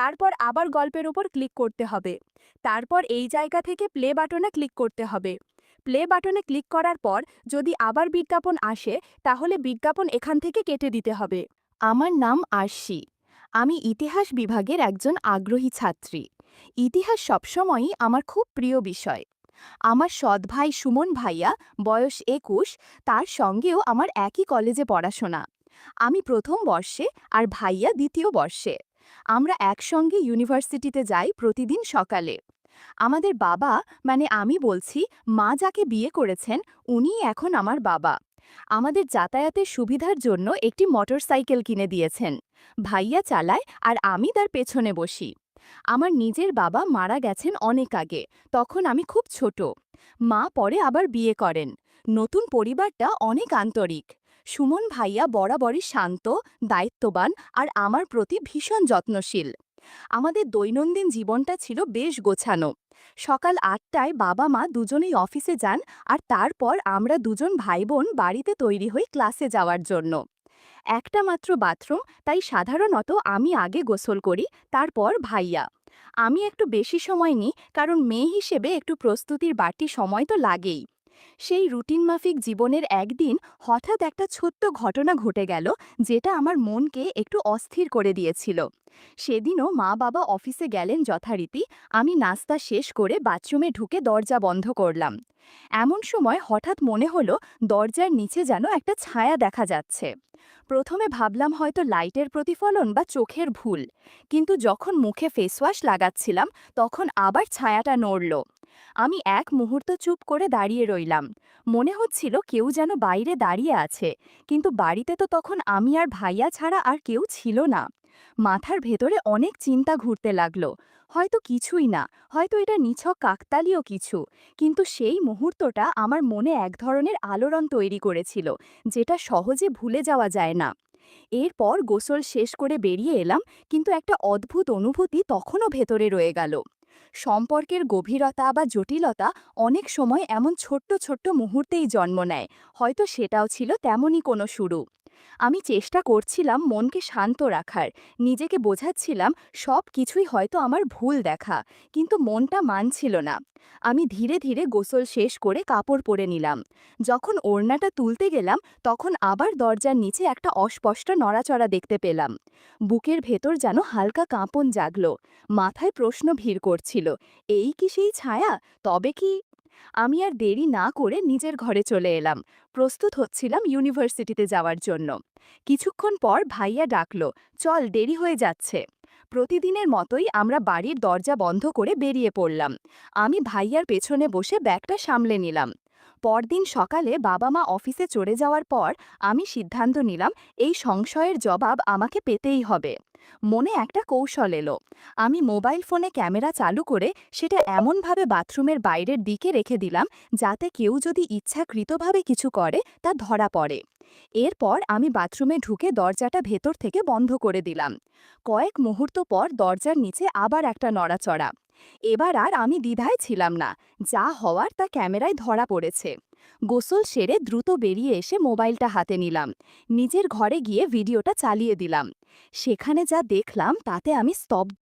তারপর আবার গল্পের উপর ক্লিক করতে হবে। তারপর এই জায়গা থেকে প্লে বাটনে ক্লিক করতে হবে। প্লে বাটনে ক্লিক করার পর যদি আবার বিজ্ঞাপন আসে, তাহলে বিজ্ঞাপন এখান থেকে কেটে দিতে হবে। আমার নাম আরশি। আমি ইতিহাস বিভাগের একজন আগ্রহী ছাত্রী। ইতিহাস সবসময়ই আমার খুব প্রিয় বিষয়। আমার সৎ ভাই সুমন ভাইয়া, বয়স একুশ, তার সঙ্গেও আমার একই কলেজে পড়াশোনা। আমি প্রথম বর্ষে আর ভাইয়া দ্বিতীয় বর্ষে। আমরা একসঙ্গে ইউনিভার্সিটিতে যাই প্রতিদিন সকালে। আমাদের বাবা মানে আমি বলছি, মা যাকে বিয়ে করেছেন, উনিই এখন আমার বাবা। আমাদের যাতায়াতের সুবিধার জন্য একটি মোটরসাইকেল কিনে দিয়েছেন। ভাইয়া চালায় আর আমি তার পেছনে বসি। আমার নিজের বাবা মারা গেছেন অনেক আগে, তখন আমি খুব ছোট। মা পরে আবার বিয়ে করেন। নতুন পরিবারটা অনেক আন্তরিক। সুমন ভাইয়া বরাবরই শান্ত, দায়িত্ববান আর আমার প্রতি ভীষণ যত্নশীল। আমাদের দৈনন্দিন জীবনটা ছিল বেশ গোছানো। সকাল আটটায় বাবা মা দুজনেই অফিসে যান আর তারপর আমরা দুজন ভাই বোন বাড়িতে তৈরি হই ক্লাসে যাওয়ার জন্য। একটা মাত্র বাথরুম, তাই সাধারণত আমি আগে গোসল করি, তারপর ভাইয়া। আমি একটু বেশি সময় নিই, কারণ মেয়ে হিসেবে একটু প্রস্তুতির বাড়তি সময় তো লাগেই। সেই রুটিন মাফিক জীবনের একদিন হঠাৎ একটা ছোট্ট ঘটনা ঘটে গেল, যেটা আমার মনকে একটু অস্থির করে দিয়েছিল। সেদিনও মা বাবা অফিসে গেলেন যথারীতি, আমি নাস্তা শেষ করে বাথরুমে ঢুকে দরজা বন্ধ করলাম। এমন সময় হঠাৎ মনে হলো দরজার নিচে যেন একটা ছায়া দেখা যাচ্ছে। প্রথমে ভাবলাম হয়তো লাইটের প্রতিফলন বা চোখের ভুল, কিন্তু যখন মুখে ফেসওয়াশ লাগাচ্ছিলাম, তখন আবার ছায়াটা নড়ল। আমি এক মুহূর্ত চুপ করে দাঁড়িয়ে রইলাম। মনে হচ্ছিল কেউ যেন বাইরে দাঁড়িয়ে আছে, কিন্তু বাড়িতে তো তখন আমি আর ভাইয়া ছাড়া আর কেউ ছিল না। মাথার ভেতরে অনেক চিন্তা ঘুরতে লাগল। হয়তো কিছুই না, হয়তো এটা নিছক কাকতালীয় কিছু, কিন্তু সেই মুহূর্তটা আমার মনে এক ধরনের আলোড়ন তৈরি করেছিল, যেটা সহজে ভুলে যাওয়া যায় না। এরপর গোসল শেষ করে বেরিয়ে এলাম, কিন্তু একটা অদ্ভুত অনুভূতি তখনও ভেতরে রয়ে গেল। সম্পর্কের গভীরতা বা জটিলতা অনেক সময় এমন ছোট্ট ছোট্ট মুহূর্তেই জন্ম নেয়। হয়তো সেটাও ছিল তেমনই কোনো শুরু। আমি চেষ্টা করছিলাম মনকে শান্ত রাখার। নিজেকে বোঝাচ্ছিলাম সব কিছুই হয়তো আমার ভুল দেখা, কিন্তু মনটা মানছিল না। আমি ধীরে ধীরে গোসল শেষ করে কাপড় পরে নিলাম। যখন ওড়নাটা তুলতে গেলাম, তখন আবার দরজার নিচে একটা অস্পষ্ট নড়াচড়া দেখতে পেলাম। বুকের ভেতর যেন হালকা কাঁপন জাগল। মাথায় প্রশ্ন ভিড় করছিল। এই কি সেই ছায়া? তবে কি আমি আর দেরি না করে নিজের ঘরে চলে এলাম। প্রস্তুত হচ্ছিলাম ইউনিভার্সিটিতে যাওয়ার জন্য। কিছুক্ষণ পর ভাইয়া ডাকল, চল, দেরি হয়ে যাচ্ছে। প্রতিদিনের মতোই আমরা বাড়ির দরজা বন্ধ করে বেরিয়ে পড়লাম। আমি ভাইয়ার পেছনে বসে ব্যাগটা সামলে নিলাম। পরদিন সকালে বাবা মা অফিসে চড়ে যাওয়ার পর আমি সিদ্ধান্ত নিলাম, এই সংশয়ের জবাব আমাকে পেতেই হবে। মনে একটা কৌশল এলো। আমি মোবাইল ফোনে ক্যামেরা চালু করে সেটা এমনভাবে বাথরুমের বাইরের দিকে রেখে দিলাম, যাতে কেউ যদি ইচ্ছাকৃতভাবে কিছু করে তা ধরা পড়ে। এরপর আমি বাথরুমে ঢুকে দরজাটা ভেতর থেকে বন্ধ করে দিলাম। কয়েক মুহূর্ত পর দরজার নিচে আবার একটা নড়াচড়া। এবার আর আমি দ্বিধায় ছিলাম না, যা হওয়ার তা ক্যামেরায় ধরা পড়েছে। গোসল সেরে দ্রুত বেরিয়ে এসে মোবাইলটা হাতে নিলাম। নিজের ঘরে গিয়ে ভিডিওটা চালিয়ে দিলাম। সেখানে যা দেখলাম তাতে আমি স্তব্ধ